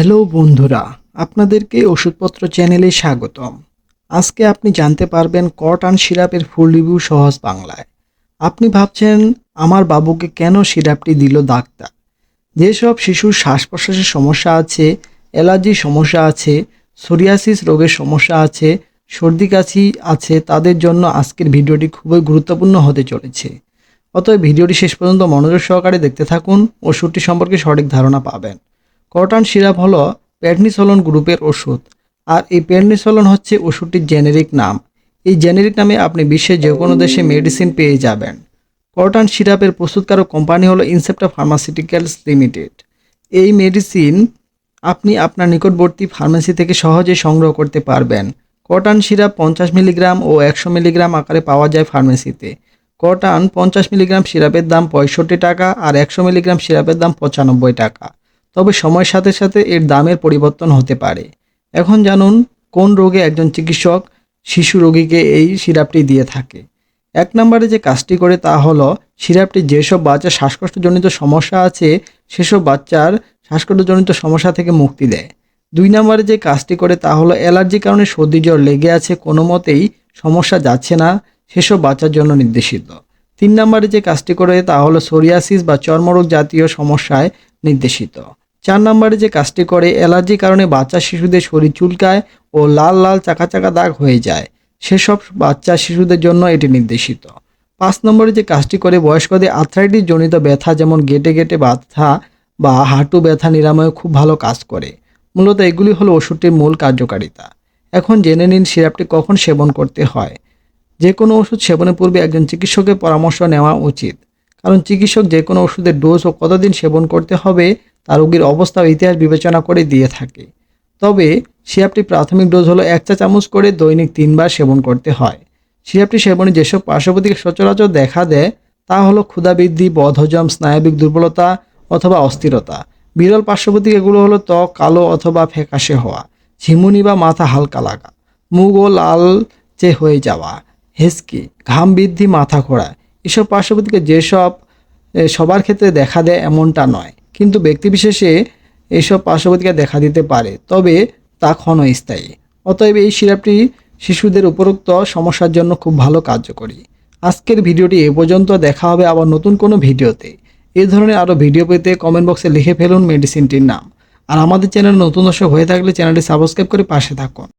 Hello বন্ধুরা, আপনাদেরকে ওষুধপত্র চ্যানেলে স্বাগতম। আজকে আপনি জানতে পারবেন কটন সিরাপের ফুল রিভিউ সহজ বাংলায়। আপনি ভাবছেন, আমার বাবুকে কেন সিরাপটি দিল ডাক্তার? যেসব শিশুর শ্বাস প্রশ্বাসের সমস্যা আছে অ্যালার্জির সমস্যা আছে, সোরিয়াসিস রোগের সমস্যা আছে, সর্দি কাশি আছে, তাদের জন্য আজকের ভিডিওটি খুবই গুরুত্বপূর্ণ হতে চলেছে। অতএব ভিডিওটি শেষ পর্যন্ত মনোযোগ সহকারে দেখতে থাকুন, ওষুধটি সম্পর্কে সঠিক ধারণা পাবেন। কটন সিরাপ হলো প্যাডনিসোলন গ্রুপের ওষুধ। আর এই প্যাডনিসোলন হচ্ছে ওষুধটির জেনেরিক নাম। এই জেনেরিক নামে আপনি বিশ্বের যে কোনো দেশে মেডিসিন পেয়ে যাবেন। কটন সিরাপের প্রস্তুতকারক কোম্পানি হলো ইনসেপ্টা ফার্মাসিউটিক্যালস লিমিটেড। এই মেডিসিন আপনি আপনার নিকটবর্তী ফার্মেসি থেকে সহজে সংগ্রহ করতে পারবেন। কটন সিরাপ পঞ্চাশ মিলিগ্রাম ও একশো মিলিগ্রাম আকারে পাওয়া যায় ফার্মেসিতে। কটন পঞ্চাশ মিলিগ্রাম সিরাপের দাম পঁয়ষট্টি টাকা আর একশো মিলিগ্রাম সিরাপের দাম পঁচানব্বই টাকা। তবে সময়ের সাথে সাথে এর দামের পরিবর্তন হতে পারে। এখন জানুন, কোন রোগে একজন চিকিৎসক শিশু রোগীকে এই সিরাপটি দিয়ে থাকে? এক নম্বরে যে কাজটি করে তা হলো, সিরাপটি যেসব বাচ্চার শ্বাসকষ্টজনিত সমস্যা আছে, সেসব বাচ্চার শ্বাসকষ্টজনিত সমস্যা থেকে মুক্তি দেয়। দুই নম্বরে যে কাজটি করে তা হলো, অ্যালার্জির কারণে সর্দি জ্বর লেগে আছে, কোনো মতেই সমস্যা যাচ্ছে না, সেসব বাচ্চার জন্য নির্দেশিত। তিন নম্বরে যে কাজটি করে তা হলো, সোরিয়াসিস বা চর্মরোগ জাতীয় সমস্যায় নির্দেশিত। চার নম্বরে যে কাজটি করে অ্যালার্জির কারণে বাচ্চা শিশুদের শরীর চুলকায় ও লাল লাল চাকা চাকা দাগ হয়ে যায়। সেসব বাচ্চা শিশুদের জন্য এটি নির্দেশিত। পাঁচ নম্বরে যে কাজটি করে, বয়স্কদের আর্থ্রাইটিস জনিত ব্যথা যেমন গেটে গেটে ব্যথা বা হাঁটু ব্যথা নিরাময়ে খুব ভালো কাজ করে। মূলত এগুলি হলো ওষুধটির মূল কার্যকারিতা। এখন জেনে নিন সিরাপটি কখন সেবন করতে হয়। যে কোনো ওষুধ সেবনের পূর্বে একজন চিকিৎসকের পরামর্শ নেওয়া উচিত। কারণ চিকিৎসক যে কোনো ওষুধের ডোজ ও কতদিন সেবন করতে হবে, তা রোগীর অবস্থা ও ইতিহাস বিবেচনা করে দিয়ে থাকে। তবে সিরাপটি প্রাথমিক ডোজ হলো এক চা চামচ করে দৈনিক তিনবার সেবন করতে হয়। সিরাপটি সেবনে যেসব পার্শ্বপ্রতিক্রিয়া সচরাচর দেখা দেয়, তা হলো ক্ষুধাবৃদ্ধি, বদহজম, স্নায়বিক দুর্বলতা অথবা অস্থিরতা। বিরল পার্শ্বপ্রতিক্রিয়াগুলো হলো ত্বক, কালো অথবা ফ্যাকাশে হওয়া, ঝিমুনি বা মাথা হালকা লাগা মুগ ও লালচে হয়ে যাওয়া হেসকি ঘাম বৃদ্ধি, মাথা ঘোরা এসব পার্শ্বপ্রতিক্রিয়া যেসব সবার ক্ষেত্রে দেখা দেয় এমনটা নয়। কিন্তু ব্যক্তিবিশেষে এইসব পার্শ্বপ্রতিক্রিয়া দেখা দিতে পারে, তবে তা ক্ষণস্থায়ী। অতএব এই সিরাপটি শিশুদের উপরোক্ত সমস্যার জন্য খুব ভালো কার্যকরী। আজকের ভিডিওটি এ পর্যন্ত, দেখা হবে আবার নতুন কোনো ভিডিওতে। এই ধরনের আরও ভিডিও পেতে কমেন্ট বক্সে লিখে ফেলুন মেডিসিনটির নাম। আর আমাদের চ্যানেল নতুন দর্শক হয়ে থাকলে চ্যানেলটি সাবস্ক্রাইব করে পাশে থাকুন।